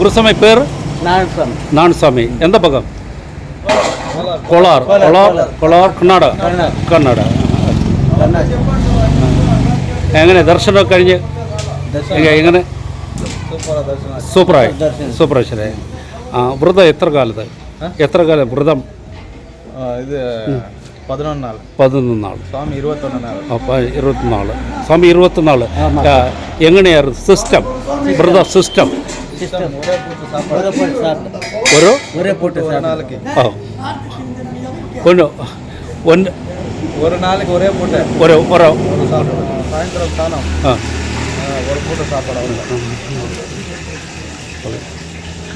ಗುರುಸ್ವಾಮಿ ಪೇರು ನಾಣಸ್ವಾಮಿ ಎಂದ ഭാഗം ಕೋಲಾರ್ ಕೋಲಾರ್ കൊളാർ കർണാടക കർണാടക എങ്ങനെ? ദർശനമൊക്കെ കഴിഞ്ഞ്? എങ്ങനെ? സൂപ്പറായി. സൂപ്പറായി. ശരി ആ വ്രതം എത്ര കാലത്ത്? എത്ര കാലം വ്രതം? ഇത് പതിനൊന്നാൾ പതിനൊന്നാൾ. സ്വാമി ഇരുപത്തൊന്നാൾ. ഇരുപത്തിനാൾ സ്വാമി ഇരുപത്തിനാൾ എങ്ങനെയായിരുന്നു? സിസ്റ്റം. വ്രത സിസ്റ്റം. சிஸ்டம். ஒரே? போட்டு சாப்பிட்டோம் ஒரு ஒரே போட்டு நாளைக்கு ஒன்று. ஒன்று. ஒரு நாளைக்கு ஒரே போட்டு. ஒரு ஒரு. சாயந்தரம் தானம். ஒரு போட்டு சாப்பாடு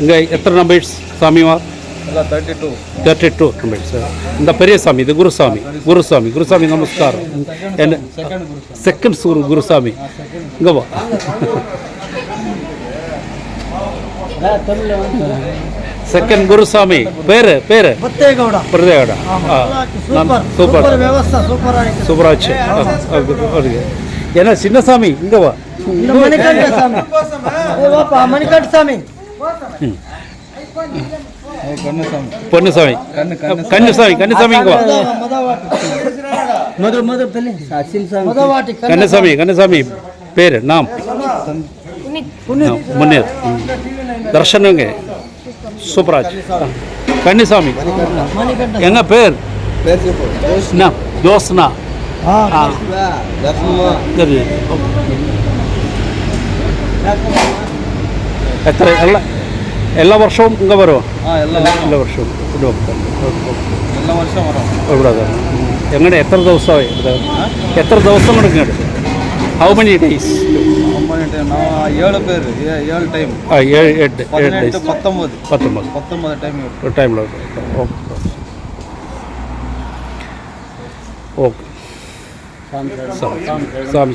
இங்கே எத்தனை numbers சாமிவார் thirty two thirty two numbers. இந்த பெரிய சாமி இது குருசாமி. குருசாமி குருசாமி நமஸ்காரம். என்ன? செகண்ட் குருசாமி. இங்கே வா. సెకండ్ గురుస్వామి పేరు పేరు బుత్తేగౌడ బుత్తేగౌడ సూపర్ సూపర్ వచ్చి ఓకే ஏன்னா சின்ன இங்க வா மணிகண்ட பேரு நாம் முன்னேர் தர்ஷனுங்க சூப்பராஜ் கன்னிசாமி மணிகண்ட எங்க பேர் என்ன ஜோஸ்னா ஆ ஆ சரி എത്ര എല്ലാ എല്ലാ വർഷവും ഇങ്ങ വരുമോ ஆ எல்லாம் എല്ലാ വർഷവും ഇവിടെ വെക്കാം. எல்லா வருஷம் வரும் ഇവിടെ അതെ. എങ്ങനെ എത്ര ദിവസമായി ഇവിടെ എത്ര ദിവസം എടുക്കുന്നുണ്ട് ഹൗ മെനി ഡേയ്സ് பதினெட்டு நான் ஏழு பேர் ஏழு டைம் ஏழு எட்டு பதினெட்டு பத்தொம்பது பத்தொம்பது பத்தொம்பது டைம் ஒரு டைமில் ஓகே. ஓகே. சாமி சாமி சாமி?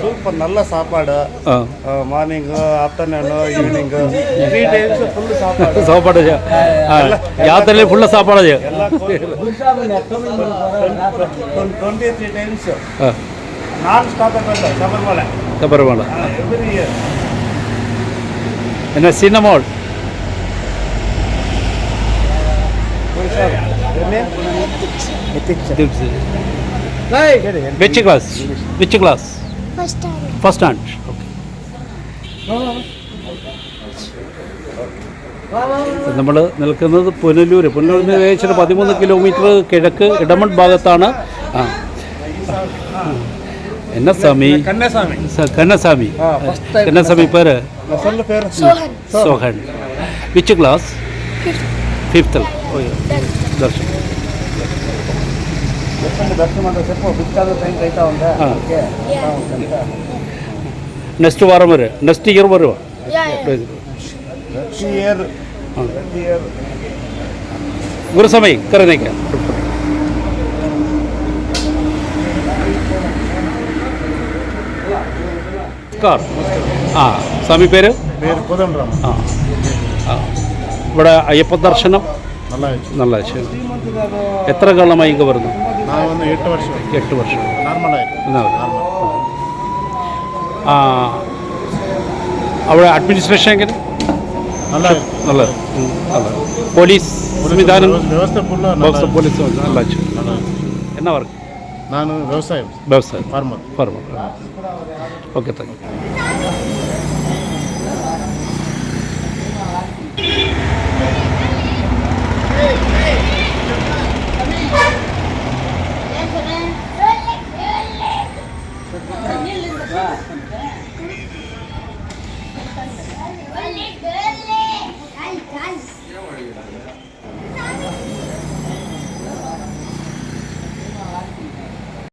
சூப்பர் நல்ல சாப்பாடு. Morning afternoon evening three times full சாப்பாடு. சாப்பாடு யாத்திரையிலே ஃபுல்லாக சாப்பாடு twenty three times non stop Sabarimala. Sabarimala. என்ன சின்ன വെച്ച് ക്ലാസ് വെച്ച് ക്ലാസ് ഫസ്റ്റ് സ്റ്റാൻഡ് നമ്മൾ നിൽക്കുന്നത് പുനലൂർ പുനലൂരിൽ നിന്ന് ഏകദേശം പതിമൂന്ന് കിലോമീറ്റർ കിഴക്ക് ഇടമൺ ഭാഗത്താണ്. ആ. എന്ന സ്വാമി കണ്ണസ്വാമി കണ്ണസ്വാമി പേര്? സോഹൻ. വിച്ച് ക്ലാസ് ഫിഫ്ത്ത് దర్శనం అంటే చెప్పు బిచ్చాలు టైం అయితే ఉందా ആ Yeah. നെക്സ്റ്റ് വാരം വരെ നെക്സ്റ്റ് ഇയർ വരുമോ Yeah, yeah. ಇಯರ್ ആ ಇಯರ್ ಗುರುಸ್ವಾಮಿ ಕರೆನೇಕ കാർ ആ സ്വാമി പേര് ಬೇರೆ ಕೋದಂಡರಾಮ ആ ആ ഇവിടെ അയ്യപ്പ ദർശനം നല്ല ಆಯ್ತು നല്ല ശരി എത്ര കാലമായി ഇങ്ങ് വരുന്നു ನಾವೊಂದು ಎಂಟು ವರ್ಷ എട്ട് വർഷം ನಾರ್ಮಲ್ ಆಯ್ತು എന്നാ മതി. ആ അവിടെ അഡ്മിനിസ്ട്രേഷൻ എങ്ങനെ നല്ല ಆಯ್ತು നല്ലത് ഉം, നല്ലത് പോലീസ് സംവിധാനം ವ್ಯವಸ್ಥೆ ಫುಲ್ ബോക്സ് പോലീസ് നല്ല ചെയ്യും. നല്ല ಆಯ್ತು. എന്നാ വർക്ക് ನಾನು ವ್ಯವಸಾಯ വ്യവസായ farmer farmer okay thank you